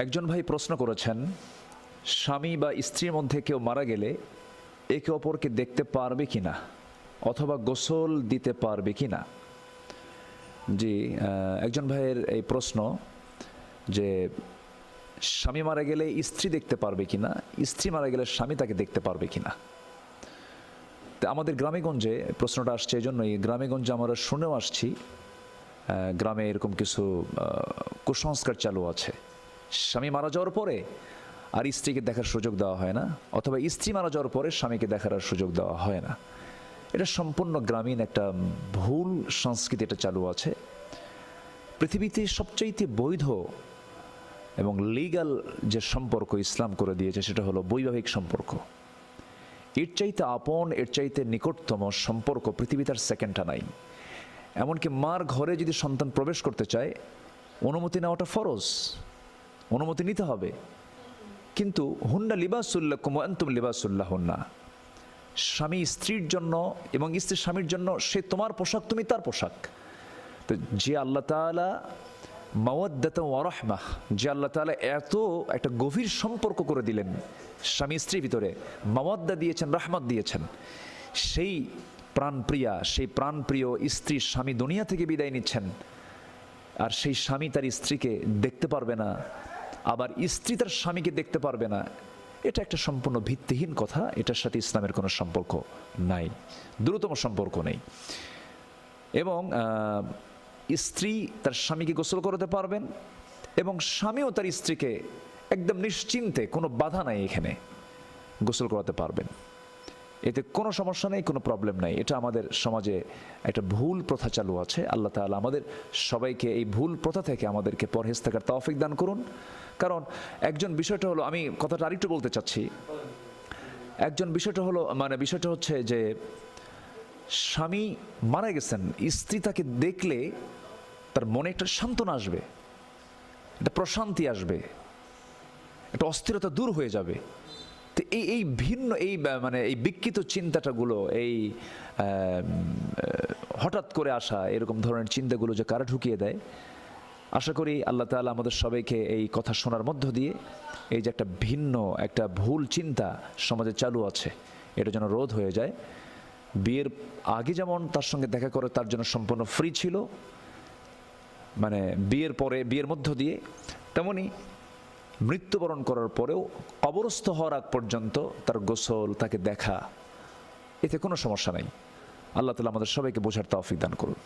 একজন ভাই প্রশ্ন করেছেন, স্বামী বা স্ত্রীর মধ্যে কেউ মারা গেলে একে অপরকে দেখতে পারবে কি না? অথবা গোসল দিতে পারবে কি না? জি একজন ভাইয়ের এই প্রশ্ন যে, স্বামী মারা গেলে স্ত্রী দেখতে পারবে কি না? স্ত্রী মারা গেলে স্বামী তাকে দেখতে পারবে কি না? তো আমাদের গ্রামেগঞ্জে প্রশ্নটা আসছে এই জন্যই গ্রামেগঞ্জে আমরা শুনেও আসছি গ্রামে এরকম কিছু কুসংস্কার চালু আছে। স্বামী মারা যাওয়ার পরে আর স্ত্রীকে দেখার সুযোগ দেওয়া হয় না, অথবা স্ত্রী মারা যাওয়ার পরে স্বামীকে দেখার আর সুযোগ দেওয়া হয় না। এটা সম্পূর্ণ গ্রামীণ একটা ভুল সংস্কৃতি, এটা চালু আছে। পৃথিবীতে সবচাইতে বৈধ এবং লিগ্যাল যে সম্পর্ক ইসলাম করে দিয়েছে, সেটা হলো বৈবাহিক সম্পর্ক। এর চাইতে আপন, এর চাইতে নিকটতম সম্পর্ক পৃথিবীতে আর সেকেন্ডটা নাই। এমনকি মার ঘরে যদি সন্তান প্রবেশ করতে চায়, অনুমতি নেওয়াটা ফরজ। অনুমতি নিতে হবে। কিন্তু হুন্না লিবাসুল্লাহ কুমান্তুম লিবাসুল্লাহ হুন্না স্বামী স্ত্রীর জন্য এবং স্ত্রী স্বামীর জন্য সে তোমার পোশাক, তুমি তার পোশাক। তো যে আল্লাহ তাআলা মাওয়াদ্দাত ওয়ারহমাহ যে আল্লাহ তাআলা এত একটা গভীর সম্পর্ক করে দিলেন স্বামী স্ত্রীর ভিতরে, মাওয়াদ্দা দিয়েছেন, রহমত দিয়েছেন। সেই প্রাণপ্রিয়া, সেই প্রাণপ্রিয় স্ত্রী স্বামী দুনিয়া থেকে বিদায় নিচ্ছেন। আর সেই স্বামী তার স্ত্রীকে দেখতে পারবে না। আবার স্ত্রী তার স্বামীকে দেখতে পারবে না। এটা একটা সম্পূর্ণ ভিত্তিহীন কথা, এটার সাথে ইসলামের কোনো সম্পর্ক নাই, দ্রুততম সম্পর্ক নেই। এবং স্ত্রী তার স্বামীকে গোসল করাতে পারবেন এবং স্বামীও তার স্ত্রীকে একদম নিশ্চিন্তে কোনো বাধা নাই এখানে গোসল করাতে পারবেন। এতে কোনো সমস্যা নেই, কোনো প্রবলেম নাই। এটা আমাদের সমাজে একটা ভুল প্রথা চালু আছে। আল্লাহ তাআলা আমাদের সবাইকে এই ভুল প্রথা থেকে আমাদেরকে পরহেজ থাকার তৌফিক দান করুন। কারণ একজন বিষয়টা হলো, আমি কথাটা আরেকটু বলতে চাচ্ছি। একজন বিষয়টা হলো মানে বিষয়টা হচ্ছে যে, স্বামী মারা গেছেন, স্ত্রী তাকে দেখলে তার মনে একটা সান্ত্বনা আসবে, একটা প্রশান্তি আসবে, একটা অস্থিরতা দূর হয়ে যাবে। তো এই এই ভিন্ন, এই মানে এই বিকৃত চিন্তাটাগুলো, এই হঠাৎ করে আসা এরকম ধরনের চিন্তাগুলো যে কারা ঢুকিয়ে দেয়, আশা করি আল্লাহ তাআলা আমাদের সবাইকে এই কথা শোনার মধ্য দিয়ে এই যে একটা ভিন্ন, একটা ভুল চিন্তা সমাজে চালু আছে, এটা যেন রোধ হয়ে যায়। বিয়ের আগে যেমন তার সঙ্গে দেখা করে তার জন্য সম্পূর্ণ ফ্রি ছিল মানে বিয়ের পরে, বিয়ের মধ্য দিয়ে, তেমনি মৃত্যুবরণ করার পরেও অবরস্থ হওয়ার আগ পর্যন্ত তার গোসল, তাকে দেখা, এতে কোনো সমস্যা নাই। আল্লাহ তালা আমাদের সবাইকে বোঝার তৌফিক দান করুন।